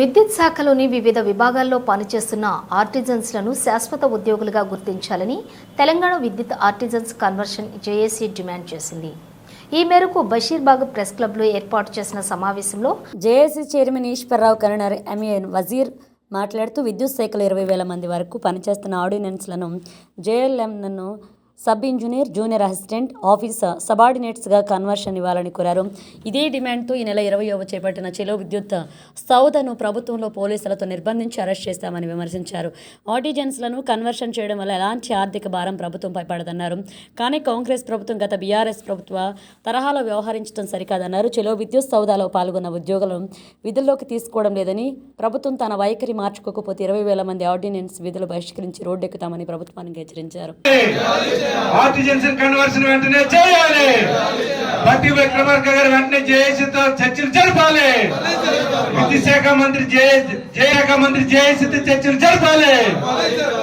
విద్యుత్ శాఖలోని వివిధ విభాగాల్లో పనిచేస్తున్న ఆర్టిజన్స్లను శాశ్వత ఉద్యోగులుగా గుర్తించాలని తెలంగాణ విద్యుత్ ఆర్టిజన్స్ కన్వర్షన్ జేఏసీ డిమాండ్ చేసింది. ఈ మేరకు బషీర్బాగ్ ప్రెస్ క్లబ్లో ఏర్పాటు చేసిన సమావేశంలో జేఏసీ చైర్మన్ ఈశ్వర్రావు కరుణర్ ఎంఏ వజీర్ మాట్లాడుతూ విద్యుత్ శాఖలో ఇరవై వేల మంది వరకు పనిచేస్తున్న ఆర్డినెన్స్లను జేఎల్ఎంలను sub engineer junior assistant officer సబార్డినేట్స్గా conversion ఇవ్వాలని కోరారు. ఇదే డిమాండ్తో ఈ నెల ఇరవయవ చేపట్టిన చెలో విద్యుత్ సౌదను ప్రభుత్వంలో పోలీసులతో నిర్బంధించి అరెస్ట్ చేస్తామని విమర్శించారు. ఆర్టిజన్స్లను కన్వర్షన్ చేయడం వల్ల ఎలాంటి ఆర్థిక భారం ప్రభుత్వంపై పడదన్నారు. కానీ కాంగ్రెస్ ప్రభుత్వం గత బీఆర్ఎస్ ప్రభుత్వ తరహాలో వ్యవహరించడం సరికాదన్నారు. చెలో విద్యుత్ సౌదాలో పాల్గొన్న ఉద్యోగులను విధుల్లోకి తీసుకోవడం లేదని ప్రభుత్వం తన వైఖరి మార్చుకోకపోతే ఇరవై వేల మంది ఆర్డినెన్స్ విధులు బహిష్కరించి రోడ్డెక్కుతామని ప్రభుత్వానికి హెచ్చరించారు. ఆర్టిజన్స్ కన్వర్షన్ వెంటనే చేయాలి. బట్టి విక్రమార్క గారు వెంటనే జేఏసీతో చర్చలు జరపాలి. విద్యుత్ శాఖ మంత్రి జయశాఖ మంత్రి జేఏసీతో చర్చలు జరపాలి.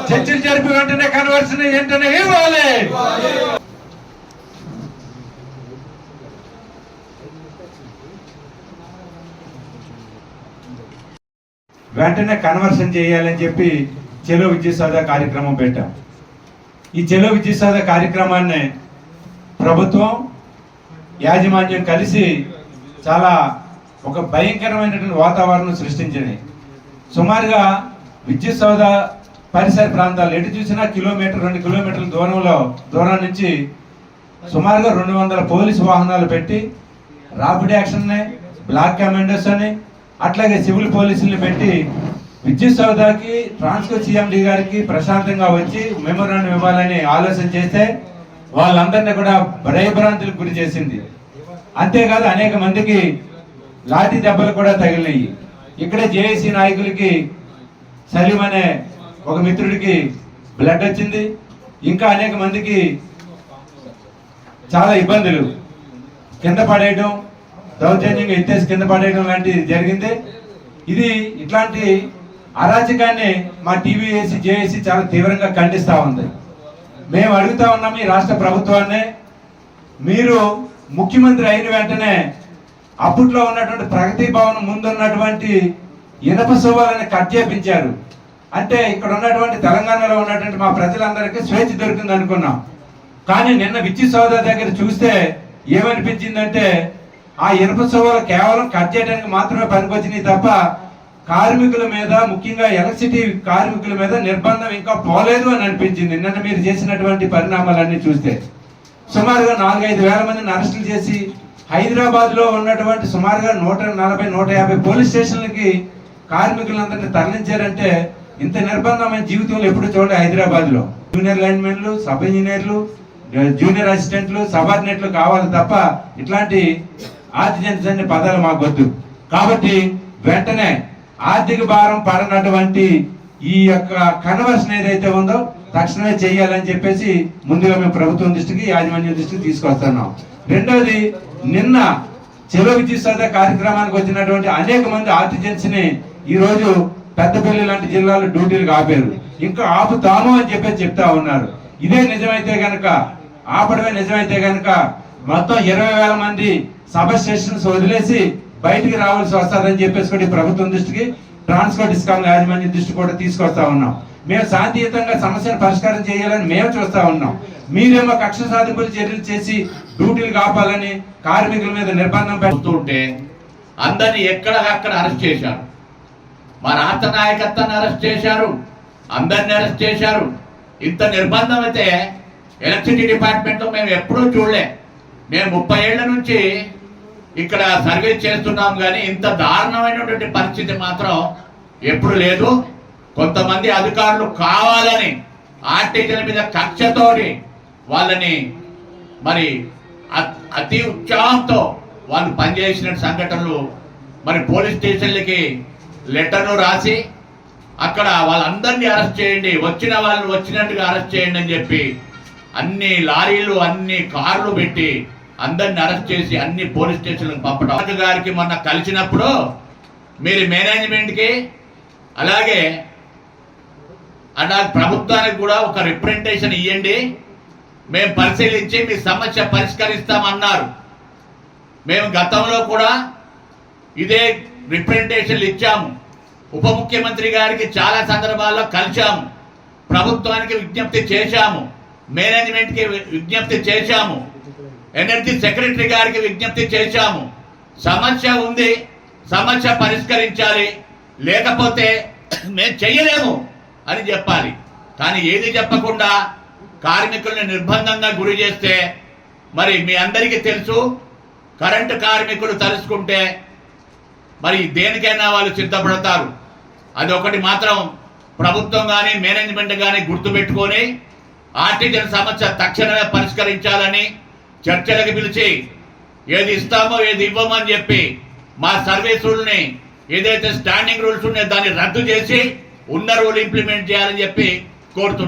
చర్చలు జరిపి వెంటనే కన్వర్షన్ వెంటనే ఇవ్వాలి. వెంటనే కన్వర్షన్ చేయాలని చెప్పి చెలో విద్యుత్ సౌధ కార్యక్రమం పెట్టాం. ఈ చెలో విద్యుత్ కార్యక్రమాన్ని ప్రభుత్వం యాజమాన్యం కలిసి చాలా ఒక భయంకరమైనటువంటి వాతావరణం సృష్టించింది. సుమారుగా విద్యుత్ సౌద పరిసర ప్రాంతాలు ఎటు చూసినా కిలోమీటర్ రెండు కిలోమీటర్ల దూరంలో దూరం నుంచి సుమారుగా రెండు వందల పోలీసు వాహనాలు పెట్టి రాపిడ్ యాక్షన్ బ్లాక్ కమాండోస్ అని అట్లాగే సివిల్ పోలీసుల్ని పెట్టి విద్యుత్ సౌదాకి ట్రాన్స్కో సిఎండి గారికి ప్రశాంతంగా వచ్చి మెమోరాండం ఇవ్వాలని ఆలోచన చేస్తే వాళ్ళందరినీ కూడా భయభ్రాంతులకు గురి చేసింది. అంతేకాదు అనేక మందికి లాఠీ దెబ్బలు కూడా తగిలినాయి. ఇక్కడే జేఏసీ నాయకులకి సలీం అనే ఒక మిత్రుడికి బ్లడ్ వచ్చింది. ఇంకా అనేక మందికి చాలా ఇబ్బందులు. కింద పడేయడం దౌర్జన్యంగా ఎత్తేసి కింద పడేయడం లాంటిది జరిగింది. ఇది ఇట్లాంటి అరాచకాన్ని మా టీవీఏసీ జేఏసీ చాలా తీవ్రంగా ఖండిస్తూ ఉంది. మేము అడుగుతా ఉన్నాం ఈ రాష్ట్ర ప్రభుత్వాన్ని మీరు ముఖ్యమంత్రి అయిన వెంటనే అప్పట్లో ఉన్నటువంటి ప్రగతి భవన్ ముందున్నటువంటి ఇనప శోభాలను కట్ చేపించారు. అంటే ఇక్కడ ఉన్నటువంటి తెలంగాణలో ఉన్నటువంటి మా ప్రజలందరికీ స్వేచ్ఛ దొరికింది అనుకున్నాం. కానీ నిన్న విద్యుత్ సౌదా దగ్గర చూస్తే ఏమనిపించిందంటే ఆ ఇనప శోభలు కేవలం కట్ చేయడానికి మాత్రమే పనికొచ్చినాయి తప్ప కార్మికుల మీద ముఖ్యంగా ఎలక్ట్రిసిటీ కార్మికుల మీద నిర్బంధం ఇంకా పోలేదు అని అనిపించింది. నిన్న మీరు చేసినటువంటి పరిణామాలన్నీ చూస్తే సుమారుగా నాలుగైదు వేల మందిని అరెస్టులు చేసి హైదరాబాద్లో ఉన్నటువంటి సుమారుగా నూట నలభై నూట యాభై పోలీస్ స్టేషన్లకి కార్మికులందరినీ తరలించారంటే ఇంత నిర్బంధమైన జీవితంలో ఎప్పుడు చూడలే హైదరాబాద్లో. జూనియర్ లైన్మెన్లు సబ్ ఇంజనీర్లు జూనియర్ అసిస్టెంట్లు సబార్డినేట్లు కావాలి తప్ప ఇట్లాంటి ఆర్టిజన్స్ అనే పదాలు మాకు వద్దు కాబట్టి వెంటనే ఆర్థిక భారం పడనటువంటి ఈ యొక్క కన్వర్షన్ ఏదైతే ఉందో తక్షణమే చేయాలని చెప్పేసి ముందుగా మేము ప్రభుత్వం దృష్టికి యాజమాన్యం దృష్టికి తీసుకొస్తున్నాం. రెండవది నిన్న చెలో విద్యుత్ కార్యక్రమానికి వచ్చినటువంటి అనేక మంది ఆర్టిజన్స్ని ఈరోజు పెద్దపల్లి లాంటి జిల్లాలో డ్యూటీలకు ఆపారు. ఇంకా ఆపుతాము అని చెప్పేసి చెప్తా ఉన్నారు. ఇదే నిజమైతే గనక ఆపడమే నిజమైతే గనక మొత్తం ఇరవై వేల మంది సబ్ స్టేషన్స్ వదిలేసి బయటికి రావాల్సి వస్తుందని చెప్పేసి కూడా ప్రభుత్వం దృష్టికి ట్రాన్స్పోర్ట్ ఇస్కామ్ యాజమాన్యం దృష్టి కూడా తీసుకొస్తా ఉన్నాం. మేము శాంతియుతంగా సమస్యను పరిష్కారం చేయాలని మేము చూస్తా ఉన్నాం. మీరేమో కక్ష సాధింపులు చర్యలు చేసి డ్యూటీలు కాపాలని కార్మికుల మీద నిర్బంధం పె- చూస్తుంటే ఎక్కడ ఎక్కడికక్కడ అరెస్ట్ చేశారు? మా రాష్ట్ర నాయకత్వాన్ని అరెస్ట్ చేశారు. అందరిని అరెస్ట్ చేశారు. ఇంత నిర్బంధం అయితే ఎలక్ట్రిసిటీ డిపార్ట్మెంట్లో మేము ఎప్పుడూ చూడలే. మేము ముప్పై ఏళ్ళ నుంచి ఇక్కడ సర్వీస్ చేస్తున్నాం కానీ ఇంత దారుణమైనటువంటి పరిస్థితి మాత్రం ఎప్పుడు లేదు. కొంతమంది అధికారులు కావాలని ఆర్టీజీల మీద కక్షతోటి వాళ్ళని మరి అతి ఉత్సాహంతో వాళ్ళు పనిచేసిన సంఘటనలు మరి పోలీస్ స్టేషన్లకి లెటర్ను రాసి అక్కడ వాళ్ళందరినీ అరెస్ట్ చేయండి వచ్చిన వాళ్ళు వచ్చినట్టుగా అరెస్ట్ చేయండి అని చెప్పి అన్ని లారీలు అన్ని కార్లు పెట్టి అందరిని అరెస్ట్ చేసి అన్ని పోలీస్ స్టేషన్లకు పంపడం. గారికి మొన్న కలిసినప్పుడు మీరు మేనేజ్మెంట్కి అలాగే అలా ప్రభుత్వానికి కూడా ఒక రిప్రజెంటేషన్ ఇవ్వండి మేము పరిశీలించి మీ సమస్య పరిష్కరిస్తామన్నారు. మేము గతంలో కూడా ఇదే రిప్రజెంటేషన్లు ఇచ్చాము. ఉప ముఖ్యమంత్రి గారికి చాలా సందర్భాల్లో కలిశాము. ప్రభుత్వానికి విజ్ఞప్తి చేశాము. మేనేజ్మెంట్కి విజ్ఞప్తి చేశాము. ఎనర్జీ సెక్రటరీ గారికి విజ్ఞప్తి చేశాము. సమస్య ఉంది సమస్య పరిష్కరించాలి లేకపోతే మేము చెయ్యలేము అని చెప్పాలి. కానీ ఏది చెప్పకుండా కార్మికుల్ని నిర్బంధంగా గురి చేస్తే మరి మీ అందరికీ తెలుసు కరెంటు కార్మికులు తలుసుకుంటే మరి దేనికైనా వాళ్ళు సిద్ధపడతారు అది ఒకటి మాత్రం ప్రభుత్వం కానీ మేనేజ్మెంట్ కానీ గుర్తుపెట్టుకొని ఆర్టిజన్ సమస్య తక్షణమే పరిష్కరించాలని చర్చలకు పిలిచి ఏది ఇస్తామో ఏది ఇవ్వమని చెప్పి మా సర్వీస్ రూల్ని ఏదైతే స్టాండింగ్ రూల్స్ ఉన్నాయో దాన్ని రద్దు చేసి ఉన్న రూల్ ఇంప్లిమెంట్ చేయాలని చెప్పి కోరుతున్నా.